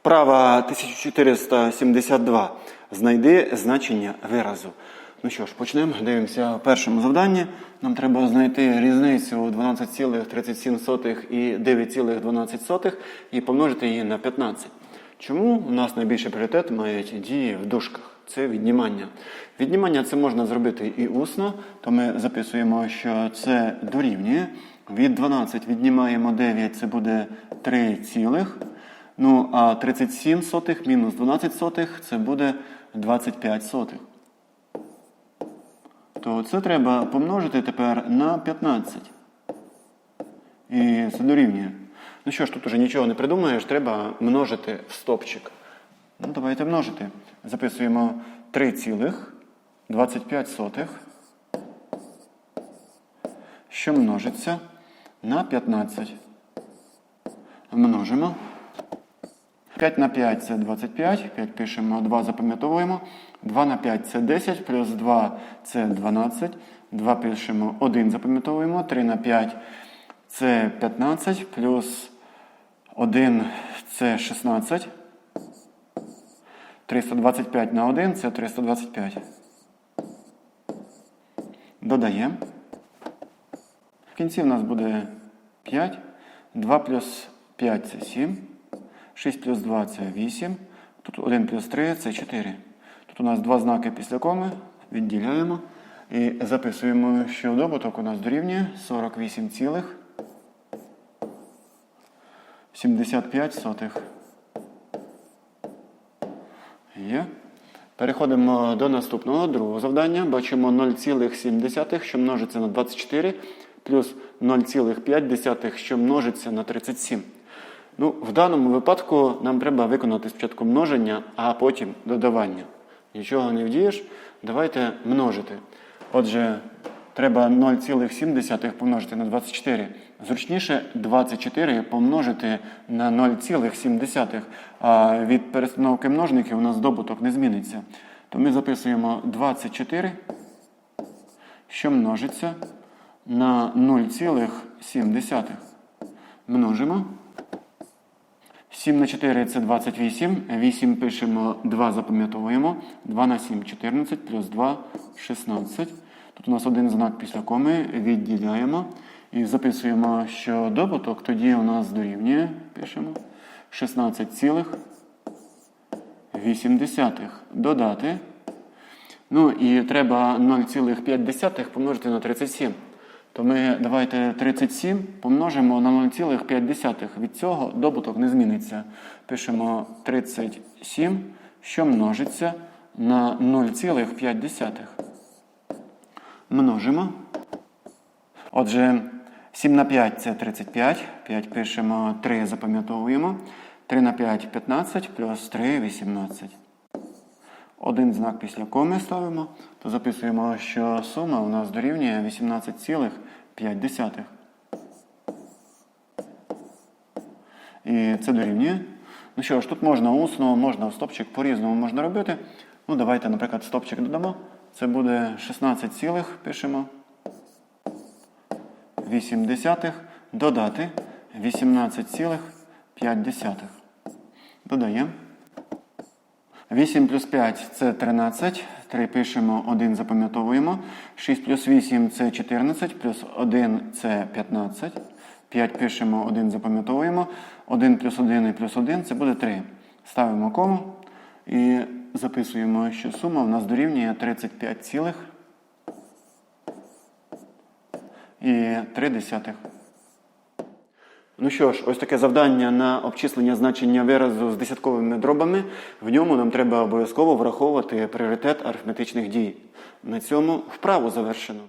Вправа 1472. Знайди значення виразу. Ну що ж, почнемо. Дивимося в першому завданні. Нам треба знайти різницю 12,37 і 9,12 і помножити її на 15. Чому у нас найбільший пріоритет мають дії в дужках? Це віднімання. Віднімання це можна зробити і усно, то ми записуємо, що це дорівнює. Від 12 віднімаємо 9, це буде 3 цілих. Ну, а 37 сотих мінус 12 сотих це буде 25 сотих. То це треба помножити тепер на 15. І це дорівнює. Ну що ж, тут уже нічого не придумаєш, треба множити в стопчик. Ну, давайте множити. Записуємо 3 цілих 25 сотих, що множиться на 15. Множимо. 5 на 5 це 25, 5 пишемо, 2 запам'ятовуємо. 2 на 5 це 10, плюс 2 це 12. 2 пишемо, 1 запам'ятовуємо. 3 на 5 це 15, плюс 1 це 16. 325 на 1 це 325. Додаємо. В кінці в нас буде 5. 2 плюс 5 це 7. 6 плюс 2 це 8. Тут 1 плюс 3 це 4. Тут у нас два знаки після коми. Відділяємо. І записуємо, що добуток у нас дорівнює 48 цілих 75 сотих. Є. Переходимо до наступного другого завдання. Бачимо 0,7, що множиться на 24, плюс 0,5, що множиться на 37. Ну, В даному випадку нам треба виконати спочатку множення, а потім додавання. Нічого не вдієш, давайте множити. Отже, треба 0,7 помножити на 24. Зручніше 24 помножити на 0,7. А від перестановки множників у нас здобуток не зміниться. То ми записуємо 24, що множиться на 0,7. Множимо. 7 на 4 це 28. 8 пишемо, 2 запам'ятовуємо. 2 на 7 14, плюс 2 16. Тут у нас один знак після коми. Відділяємо. І записуємо, що добуток тоді у нас дорівнює. Пишемо 16,8 додати. Ну і треба 0,5 помножити на 37. То ми давайте 37 помножимо на 0,5. Від цього добуток не зміниться. Пишемо 37, що множиться на 0,5. Множимо. Отже, 7 на 5 це 35. 5 пишемо, 3 запам'ятовуємо. 3 на 5 15, плюс 3 18. Один знак після коми ставимо, то записуємо, що сума у нас дорівнює 18,5. І це дорівнює. Ну що ж, тут можна усно, можна в стопчик, по-різному можна робити. Ну, давайте, наприклад, стопчик додамо. Це буде 16, цілих, пишемо. 8 додати 18,5. Додаємо. 8 плюс 5 це 13. 3 пишемо, 1 запам'ятовуємо. 6 плюс 8 це 14, плюс 1 це 15. 5 пишемо, 1 запам'ятовуємо. 1 плюс 1 і плюс 1 це буде 3. Ставимо кому і записуємо, що сума у нас дорівнює 35 цілих і 3 десятих. Ну що ж, ось таке завдання на обчислення значення виразу з десятковими дробами. В ньому нам треба обов'язково враховувати пріоритет арифметичних дій. На цьому вправу завершено.